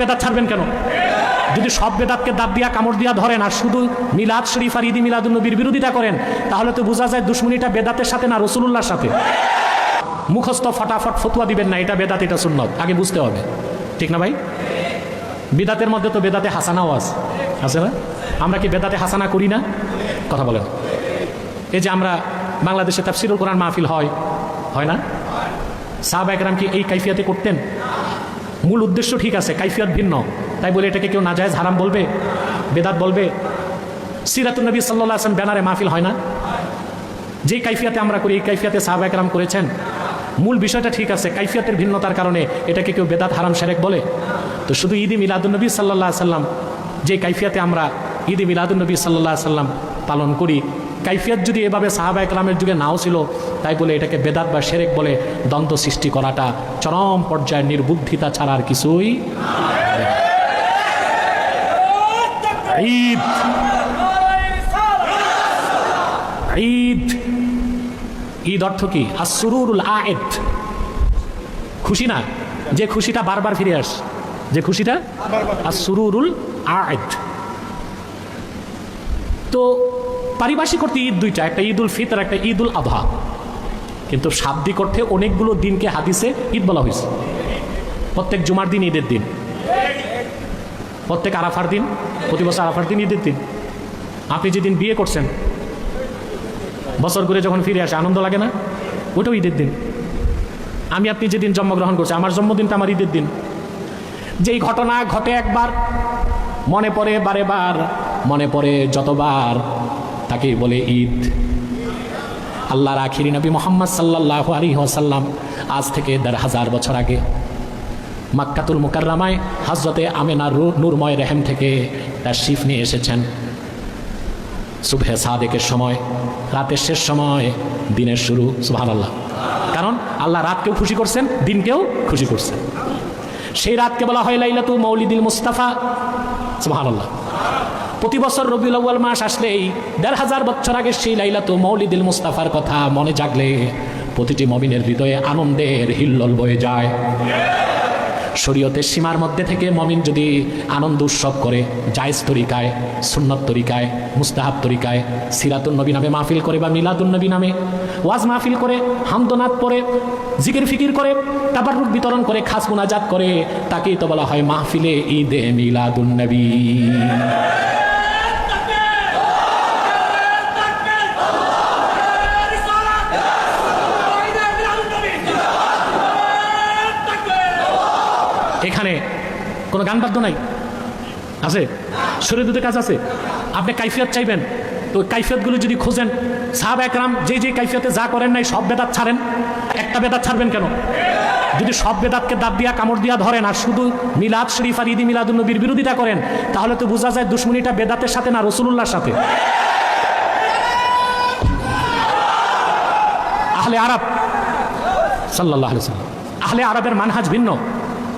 বেদাত ছাড়বেন কেন? যদি সব বেদাতকে দাঁত দিয়া কামড় দিয়া ধরেন আর শুধু মিলাদ শরীফ আর ঈদি মিলাদুল নবীর বিরোধিতা করেন, তাহলে তো বোঝা যায় দুশ্মনীটা বেদাতের সাথে না রসুলুল্লাহর সাথে। মুখস্থ ফটাফট ফতুয়া দিবেন না, এটা বেদাত, এটা সুন্নত। আগে বুঝতে হবে। ঠিক না ভাই? বেদাতের মধ্যে তো বেদাতে হাসানাও আছে। আছে না? আমরা কি বেদাতে হাসানা করি না? কথা বলেন। এই যে আমরা বাংলাদেশে তাফসিরুল কোরআন মাহফিল হয় হয় না? সাহাবা একরাম কি এই কাইফিয়াতে করতেন? মূল উদ্দেশ্য ঠিক আছে, কাইফিয়াত ভিন্ন। তাই বলে এটাকে কেউ নাজায়জ হারাম বলবে, বেদাত বলবে। সিরাতুল নবী সাল্লাহ আসলাম ব্যানারে মাহফিল হয় না। যেই কাইফিয়াতে আমরা করি, এই কাইফিয়াতে সাহাবা একরাম করেছেন। মূল বিষয়টা ঠিক আছে, কাইফিয়াতের ভিন্নতার কারণে এটাকে কেউ বেদাত হারাম সেরেক বলে। তো শুধু ঈদি মিলাদুলনবী সাল্লাহ সাল্লাম যে কাইফিয়াতে আমরা ঈদি মিলাদুলনবী সাল্লাহ সাল্লাম পালন করি কাইফিয়াত যদি এভাবে সাহাবা একরামের যুগে নাও ছিল, তাই বলে এটাকে বেদাত বা সেরেক বলে দ্বন্দ্ব সৃষ্টি করাটা চরম পর্যায়ের নির্বুদ্ধিতা ছাড়া আর কিছুই ঈদ। ঈদ। ঈদ অর্থ কি? আসরুরুল আয়েদ। খুশি না? যে খুশিটা বারবার ফিরে আস, যে খুশিটা? আসরুরুল আয়েদ। তো পারিভাষিক অর্থে ঈদ দুইটা, একটা ঈদ উল ফিতর, একটা ঈদ উল আবহা কিন্তু শাব্দিক অর্থে অনেকগুলো দিনকে হাদিসে ঈদ বলা হয়েছে। প্রত্যেক জুমার দিন ঈদের দিন। প্রত্যেক আরাফার দিন, প্রতি বছর আরাফার দিন ঈদের দিন। আপনি যেদিন বিয়ে করছেন, বছর ঘুরে যখন ফিরে আসে, আনন্দ লাগে না? ওটাও ঈদের দিন। আমি আপনি যেদিন জন্মগ্রহণ করছি আমার জন্মদিনটা আমার ঈদের দিন। যেই ঘটনা ঘটে একবার, মনে পড়ে বারে বার মনে পড়ে যতবার তাকেই বলে ঈদ। আল্লাহর আখিরি নবী মোহাম্মদ সাল্লাহ আলী ওয়াসাল্লাম আজ থেকে দেড় হাজার বছর আগে মাক্কাতুল মুকাররামায় হজরতে আমেনা নূরময় রেহেম থেকে তার শিফ নিয়ে এসেছেন। সুবহে সাদেকের সময়, রাতের শেষ সময়, দিনের শুরু সুবহান আল্লাহ কারণ আল্লাহ রাতকেও খুশি করছেন, দিনকেও খুশি করছেন। সেই রাতকে বলা হয় লাইলা লাইলাতু মৌলিদিল মুস্তাফা সুবহান আল্লাহ প্রতি বছর রবিউল আউ্য়াল মাস আসলেই দেড় হাজার বছর আগে সেই লাইলাতু মৌলিদিল মুস্তাফার কথা মনে জাগলে প্রতিটি মমিনের হৃদয়ে আনন্দের হিল্লোল বয়ে যায়। শরীয়তের সীমার মধ্যে থেকে মমিন যদি আনন্দ উৎসব করে, জায়েজ তরিকায়, সুন্নত তরিকায়, মুস্তাহাব তরিকায় সিরাতুল নবী নামে মাহফিল করে বা মিলাদুল নবী নামে ওয়াজ মাহফিল করে হামদনাথ পরে জিকির ফিকির করে তাবারুক বিতরণ করে, খাস মুনাজাত করে, তাকেই তো বলা হয় মাহফিলে ঈদে মিলাদুল নবী এখানে কোনো গান বাদ্য নাই? আছে? শরীর দুটো কাজ আছে? আপনি কাইফিয়ত চাইবেন? তো কাইফিয়তগুলো যদি খোঁজেন, সাহাব একরাম যে যে কাইফিয়াতে যা করেন নাই, সব বেদাত ছাড়েন। একটা বেদাত ছাড়বেন কেন? যদি সব বেদাতকে দাঁত দিয়া, কামড় দিয়া ধরেন আর শুধু মিলাদ শরীফ আর ঈদি মিলাদুল নবীর বিরোধিতা করেন, তাহলে তো বোঝা যায় দুশ্মনীটা বেদাতের সাথে না রসুলুল্লাহর সাথে। আহলে আরব সাল্লাহ আহলে আরবের মানহাজ ভিন্ন।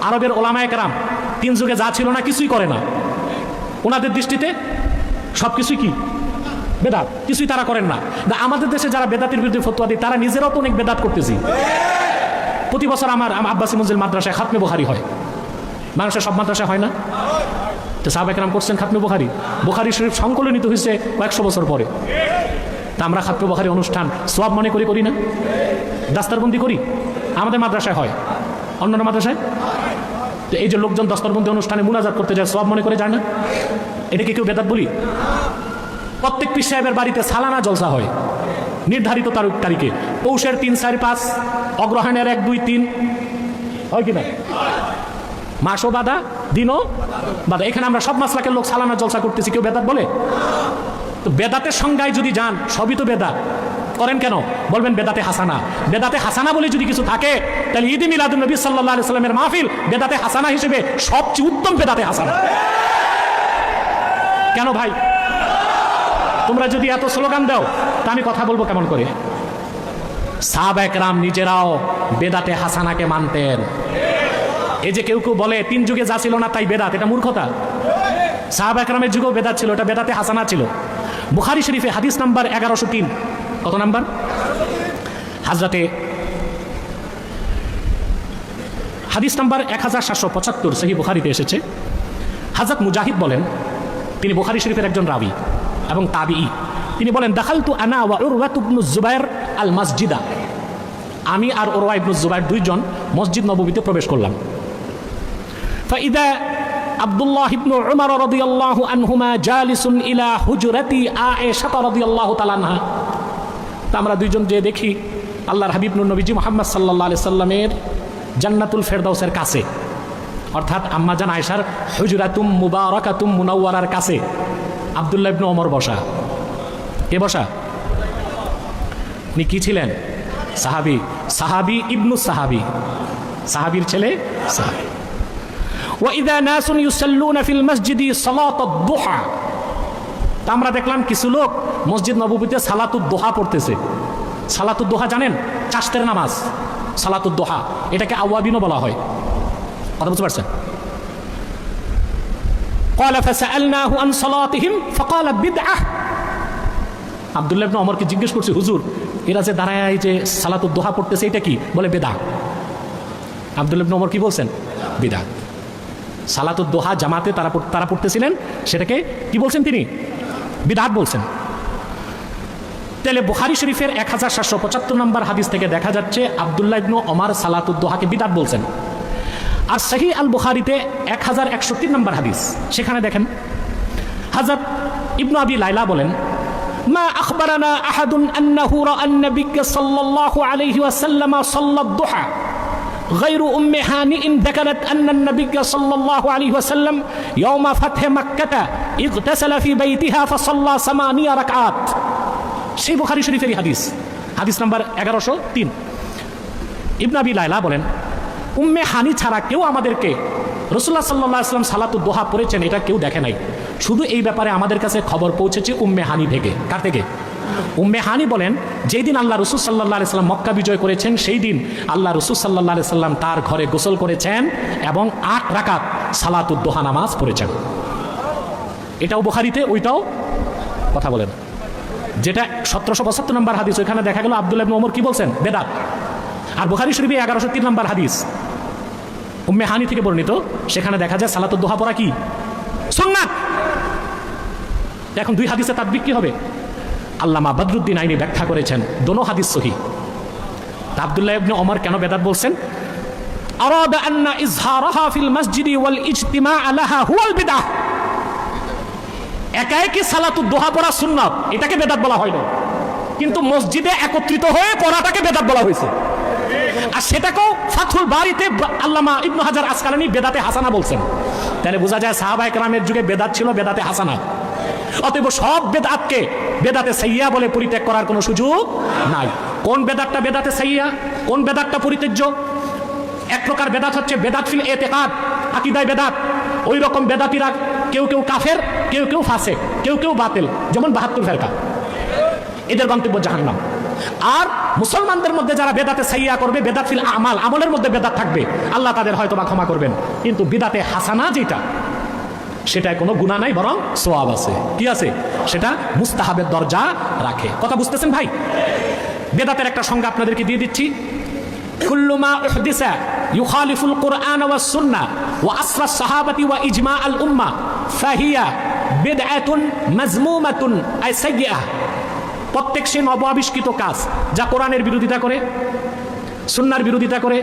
আরবের ওলামায় কেরাম তিন যুগে যা ছিল না, কিছুই করে না। ওনাদের দৃষ্টিতে সব কিছুই কি? বেদাত। কিছুই তারা করেন না। আমাদের দেশে যারা বেদাতের বিরুদ্ধে ফতুয়া দিই তারা নিজেরাও তো অনেক বেদাত করতেছি। প্রতি বছর আমার আব্বাসি মঞ্জিল মাদ্রাসায় খাতমে বোখারি হয়। মানুষের সব মাদ্রাসায় হয় না? তো সাহাব একরাম করছেন খাতমে বোখারি। বোখারি শরীফ সংকলনিত হয়েছে কয়েকশো বছর পরে। তা আমরা খাতমে বোখারি অনুষ্ঠান সব মনে করি করি না? দাস্তারবন্দি করি? আমাদের মাদ্রাসায় হয়। অন্যান্য মাদ্রাসায়? তো এই যে লোকজন দস্তরবন্দি অনুষ্ঠানে মুনাজাত করতে যায়, সব মনে করে যায় না? এটাকে কেউ বেদাত বলি? প্রত্যেক পীর সাহেবের বাড়িতে সালানা জলসা হয়। নির্ধারিত তারিখ তারিখে। পৌষের তিন, চার, পাঁচ, অগ্রহায়ণের এক, দুই, তিন। হয় কি না? মাসও বাধা, দিনও বাধা। এখানে আমরা সব মাসলাকের লোক সালানা জলসা করতেছি, কেউ বেদাত বলে? তো বেদাতের সংজ্ঞায় যদি যান, সবই তো বেদাত। করেন কেন? বলবেন বেদাতে হাসানা। বেদাতে হাসানা বলে যদি কিছু থাকে, তাহলে ঈদ মিলাদুল নবী সাল্লাহ সাল্লামের মাহফিল বেদাতে হাসানা হিসেবে সবচেয়ে উত্তম বেদাতে হাসানা। কেন ভাই? তোমরা যদি এত স্লোগান দাও, তা আমি কথা বলব কেমন করে? সাহাব একরাম নিজেরাও বেদাতে হাসানাকে মানতেন। এই যে কেউ কেউ বলে, তিন যুগে যা ছিল না তাই বেদাত, এটা মূর্খতা। সাহাব একরামের যুগেও বেদাত ছিল, এটা বেদাতে হাসানা ছিল। বুখারি শরীফে হাদিস নাম্বার এগারোশো তিন। কত নাম্বার? হাজরাতে হাদিস নাম্বার এক হাজার সাতশো পঁচাত্তর, সহি বুখারিতে এসেছে। হাজরত মুজাহিদ বলেন, তিনি বুখারি শরীফের একজন রাবি এবং তাবি তিনি বলেন দেখাল তু আনা ওয়া জুবাইর আল মসজিদা আমি আর ওরওয়া ইবনু জুবাইর দুইজন মসজিদ নবমীতে প্রবেশ করলাম। আব্দুল্লাহ ইবনু উমর রাদিয়াল্লাহু আনহুমা জালিসুন ইলা হুজরাতি আয়েশা রাদিয়াল্লাহু আল্লাহ আনহা। তা আমরা দুইজন যে দেখি, আল্লাহর হাবিব নুর নবীজি মোহাম্মদ সাল্লাহ আলি সাল্লামের জান্নাতুল ফেরদাউসের কাছে, অর্থাৎ আম্মাজান আয়সার হুজরাতুম মুবারকাতুম মুনাওয়ারার কাছে, আবদুল্লাহ ইবনু অমর বসা। কে বসা? উনি কি ছিলেন? সাহাবি। সাহাবি ইবনু সাহাবি। সাহাবির ছেলে সাহাবি। ওয়াইদা নাসুন ইউসাল্লুনা ফিল মসজিদি সালাতাদ দুহা তা আমরা দেখলাম কিছু লোক মসজিদ নবীতে সালাতুদ দোহা পড়তেছে। সালাতুদ দোহা জানেন? চাষতের নামাজ। সালাতুদ দোহা। এটাকে আওয়াবিনও বলা হয়। কথা বুঝতে পারছেন? আবদুল্লাহ অমরকে জিজ্ঞেস করছে, হুজুর, এরা যে দাঁড়ায় যে সালাতুদ দোহা পড়তেছে, এটা কি? বলে বেদা আবদুল্লাহ অমর কি বলছেন? বেদা সালাতুদ দোহা জামাতে তারা তারা পড়তেছিলেন, সেটাকে কি বলছেন তিনি? বিদাত বলছেন তাহলে বুখারি শরীফের এক হাজার সাতশো পঁচাত্তর নম্বর হাদিস থেকে দেখা যাচ্ছে আবদুল্লাহ ইবনু ওমার সালাতুদ্দোহাকে বিদাত বলছেন আর সাহি আল বুখারিতে এক হাজার একশো তিন নম্বর হাদিস সেখানে দেখেন হাজরত ইবনু আবি লাইলা বলেন ما أخبرنا أحد أنه رأى النبي صلى الله عليه وسلم صلى الضحى غير أم هانئ ذكرت أن النبي صلى الله عليه وسلم يوم فتح مكة ইগতাসালাফি বাইতিহা ফাসাল্লা সামানিয়া রাকাত। সেই বুখারি শরীফেরই হাদিস। হাদিস নাম্বার এগারোশো তিন। ইবনাবি লাইলা বলেন, উম্মে হানি ছাড়া কেউ আমাদেরকে রসুল্লাহ সাল্লাহ আসলাম সালাতু দোহা পড়েছেন, এটা কেউ দেখে নাই। শুধু এই ব্যাপারে আমাদের কাছে খবর পৌঁছেছে উম্মে হানি থেকে কার থেকে? উম্মে হানি বলেন যেই দিন আল্লাহ রসুল সাল্লাহ সাল্লাম মক্কা বিজয় করেছেন, সেই দিন আল্লাহ রসুল সাল্লাহ সাল্লাম তার ঘরে গোসল করেছেন এবং আট রাকাত সালাতুদ্দোহা নামাজ পড়েছেন। এটাও বোখারিতে, ওইটাও কথা বলেন। যেটা সতেরোশো পঁচাত্তর নম্বর হাদিস, ওইখানে দেখা গেল আবদুল্লাহ ওমর কি বলছেন? বেদাত। আর বোখারি শরীফে এগারোশো তিন নম্বর হাদিস। উম্মে হানি থেকে বর্ণিত, সেখানে দেখা যায় সালাত দোহা পড়া কি? সোননাথ এখন দুই হাদিসে তার বিক্রি হবে। আল্লামা বদরুদ্দিন আইনি ব্যাখ্যা করেছেন, দোনো হাদিস সহি। আবদুল্লাহ ইবনে ওমর কেন বেদাত বলছেন? আরাদা আন্না ইজহারাহা ফিল মসজিদি ওয়াল ইজতিমা আলাহা হুয়াল বিদাহ একই সালাতু দোহা পড়া সুন্নাত? এটাকে বেদাত বলা হয় না। কিন্তু মসজিদে একত্রিত হয়ে পড়াটাকে বেদাত বলা হয়েছে। আর সেটাকেও ফাথুল বাড়িতে আল্লামা ইবনু হাজার আসকালানি বেদাতে হাসানা বলছেন। তাহলে বোঝা যায় সাহাবা একরামের যুগে বেদাত ছিল বেদাতে হাসানা। অতএব সব বেদাতকে বেদাতে সাইয়া বলে পরিত্যাগ করার কোনো সুযোগ নাই। কোন বেদাতটা বেদাতে সাইয়া? কোন বেদাতটা পরিত্যাজ্য? এক প্রকার বেদাত হচ্ছে বেদাত ফিল এতেকাদ, আকিদায় বেদাত। ওই রকম বেদাতিরা কেউ কেউ কাফের, কেউ কেউ ফাসে কেউ কেউ বাতিল, যেমন বাহাত্তর ফেরকা। এদের গন্তব্য জাহান্নাম। আর মুসলমানদের মধ্যে যারা বেদাতে সাইয়া করবে, বেদাত ফিল আমাল, আমলের মধ্যে বেদাত থাকবে, আল্লাহ তাদের হয়তো বা ক্ষমা করবেন। কিন্তু বিদাতে হাসানা যেটা, সেটায় কোনো গুণা নাই, বরং সোয়াব আছে। কি আছে? সেটা মুস্তাহাবের দরজা রাখে। কথা বুঝতেছেন ভাই? বেদাতের একটা সংজ্ঞা আপনাদেরকে দিয়ে দিচ্ছি। ইউখালিফুল কোরআন ওয়া সুন্না ওয়া আসরা সাহাবাতি ওয়া ইজমা আল উম্মা ফাহিয়া বেদায়াতুন মাজমুমাতুন আই সাইয়া প্রত্যেক সে নব আবিষ্কৃত কাজ, যা কোরআনের বিরোধিতা করে সুন্নার বিরোধিতা করে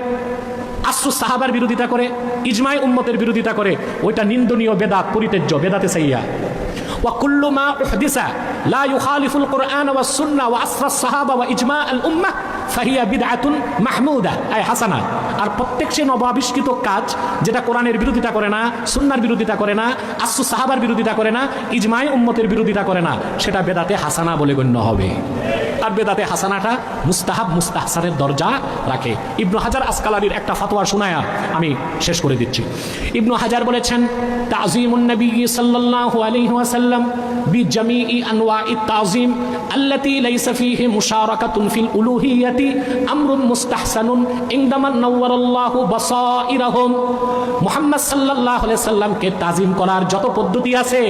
আশ্রু সাহাবার বিরোধিতা করে ইজমায় উম্মতের বিরোধিতা করে, ওইটা নিন্দনীয় বেদাত, পরিত্যাজ্য, বেদাতে সাইয়া وكل ما أحدث لا يخالف القرآن والسنة وأصل الصحابة وإجماع الأمة ফাহিয়া বিদআতুন মাহমুদা আয় হাসানা আর প্রত্যেক সে নবাবিষ্কৃত কাজ যেটা কোরআনের বিরোধিতা করে না সুন্নার বিরোধিতা করে না আসু সাহাবার বিরোধিতা করে না ইজমাই উম্মতের বিরোধিতা করে না সেটা বেদাতে হাসানা বলে গণ্য হবে আর বেদাতে হাসানাটা মুস্তাহাব মুস্তাহসানের দরজা রাখে ইবনু হাজার আসকালারির একটা ফাতোয়া শোনায়া আমি শেষ করে দিচ্ছি ইবনু হাজার বলেছেন তাজিমুন নবী সাল্লাল্লাহু আলাইহি ওয়াসাল্লাম بجميع أنواع التعظيم التي ليس فيه مشاركة في الألوهية أمر مستحسن عندما نور الله بصائرهم মোহাম্মদ সাল্লাহ সাল্লামকে তাজিম করার যত পদ্ধতি আছে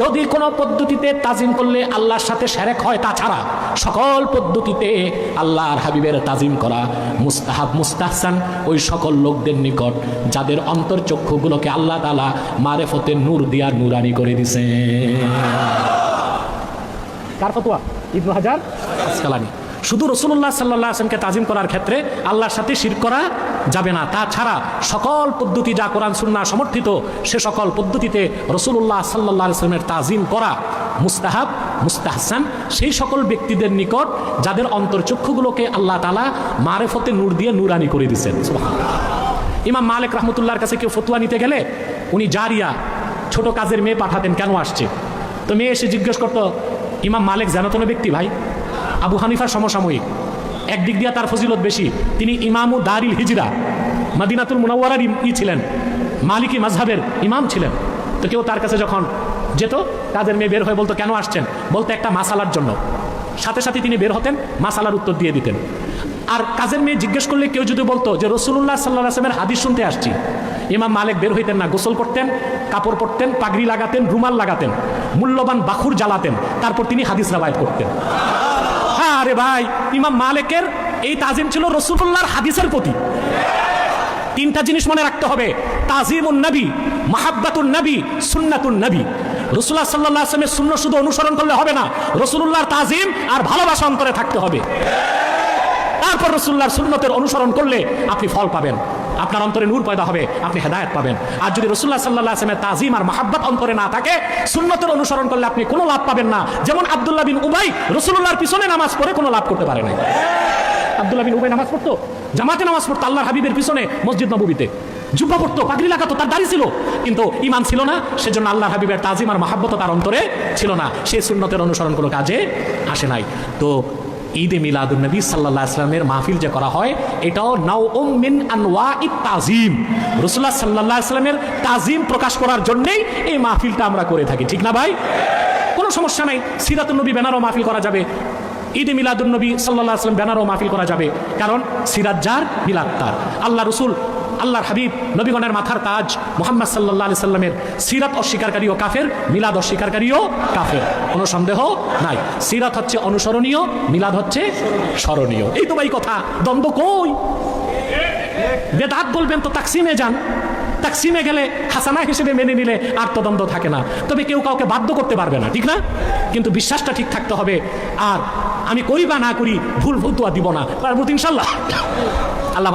যদি কোনো পদ্ধতিতে তাজিম করলে আল্লাহর সাথে সেরেক হয় তাছাড়া সকল পদ্ধতিতে আল্লাহর হাবিবের তাজিম করা মুস্তাহাব, মুস্তাহসান, ওই সকল লোকদের নিকট, যাদের অন্তর্চক্ষুগুলোকে আল্লাহ তালা মারেফতে নূর দিয়া নুরানি করে দিছে। শুধু রসুল্লাহ সাল্লাহ আসলামকে তাজিম করার ক্ষেত্রে আল্লাহর সাথে শির করা যাবে না। তাছাড়া সকল পদ্ধতি যা কোরআন সুন্না সমর্থিত, সে সকল পদ্ধতিতে রসুল্লাহ সাল্লাহ আসলামের তাজিম করা মুস্তাহাব, মুস্তাহসান, সেই সকল ব্যক্তিদের নিকট যাদের অন্তর্চক্ষুগুলোকে আল্লাহ তালা মারেফতে নূর দিয়ে নুরানি করে দিচ্ছেন ইমাম মালিক রহমতুল্লাহর কাছে কেউ ফতুয়া নিতে গেলে উনি জারিয়া ছোট কাজের মেয়ে পাঠাতেন, কেন আসছে? তো মেয়ে এসে জিজ্ঞেস করতো, ইমাম মালিক জানাতন ব্যক্তি ভাই? আবু হানিফার সমসাময়িক। একদিক দিয়ে তার ফজিলত বেশি। তিনি ইমামু দারিল হিজরা, মাদিনাতুল মুনাওয়ারার ইম- ই ছিলেন। মালিকি মাজহাবের ইমাম ছিলেন। তো কেউ তার কাছে যখন যেত, তাদের মেয়ে বের হয়ে বলতো, কেন আসছেন? বলতো, একটা মাসালার জন্য। সাথে সাথে তিনি বের হতেন, মাসালার উত্তর দিয়ে দিতেন। আর কাজের মেয়ে জিজ্ঞেস করলে কেউ যদি বলতো যে রসুল্লাহ সাল্লাহ আসলামের হাদিস শুনতে আসছি। ইমাম মালিক বের হইতেন না, গোসল করতেন, কাপড় পরতেন, পাগড়ি লাগাতেন, রুমাল লাগাতেন, মূল্যবান বাখুর জ্বালাতেন, তারপর তিনি হাদিস রাবায়ত করতেন। আরে ভাই, ইমাম মালিকের এই তাজিম ছিল রসুল্লাহর হাদিসের প্রতি। তিনটা জিনিস মনে রাখতে হবে। তাজিমুন নবী, মাহাব্বাতুন নবী, সুন্নাতুন নবী। রসুল্লাহ সাল্লাহ আসলামের শূন্য শুধু অনুসরণ করলে হবে না রসুল্লাহর তাজিম আর ভালোবাসা অন্তরে থাকতে হবে। তারপর রসুল্লাহর সুন্নতের অনুসরণ করলে আপনি ফল পাবেন। আপনার অন্তরে নূর পয়দা হবে, আপনি হেদায়ত পাবেন। আর যদি রসুল্লাহ সাল্লাহ আসলামের তাজিম আর মাহাব্বাত অন্তরে না থাকে, সুন্নতের অনুসরণ করলে আপনি কোনো লাভ পাবেন না। যেমন আবদুল্লাহ বিন উবাই রসুল্লাহর পিছনে নামাজ পড়ে কোনো লাভ করতে পারে নাই। আবদুল্লাহ বিন উবাই নামাজ পড়তো? জামাতে নামাজ পড়তো, আল্লাহর হাবিবের পিছনে মসজিদ নবীতে জুব্বা পড়তো, পাগড়ি লাগাতো, তার দাড়ি ছিল। কিন্তু ইমান ছিল না, সেজন্য আল্লাহ হাবিবের তাজিম আর মাহাব্বত তার অন্তরে ছিল না। সে সুন্নতের অনুসরণ কোনো কাজে আসে নাই। তো ঈদে মিলাদুল নবী সাল্লাহ আসলামের মাহফিল যে করা হয়, এটাও নাও মিন আনওয়া ই তাজিম রসুল্লাহ সাল্লাহ আসলামের তাজিম প্রকাশ করার জন্যেই এই মাহফিলটা আমরা করে থাকি, ঠিক না ভাই? কোনো সমস্যা নাই সিরাতুল নবী ব্যানারও মাহফিল করা যাবে। ঈদে মিলাদুল নবী সাল্লাহ আসলাম ব্যানারও মাহফিল করা যাবে। কারণ সিরাজ যার, মিলাদ তার। আল্লাহ রসুল আল্লাহর হাবিব, নবীগণের মাথার তাজ, মোহাম্মদ সাল্লাহ আলি সাল্লামের সিরাত অস্বীকারীও কাফের, মিলাদ অস্বীকারীও কাফের। কোনো সন্দেহ নাই। সিরাত হচ্ছে অনুসরণীয়, মিলাদ হচ্ছে স্মরণীয়। এই তো ভাই কথা, দ্বন্দ্ব কই? বেদাত বলবেন তো তাকসিমে যান। তাকসিমে গেলে হাসানা হিসেবে মেনে নিলে আর তো দ্বন্দ্ব থাকে না। তবে কেউ কাউকে বাধ্য করতে পারবে না, ঠিক না? কিন্তু বিশ্বাসটা ঠিক থাকতে হবে। আর আমি করি বা না করি, ভুল ভুতুয়া দিব না। পারব ইনশাল্লাহ। আল্লাহ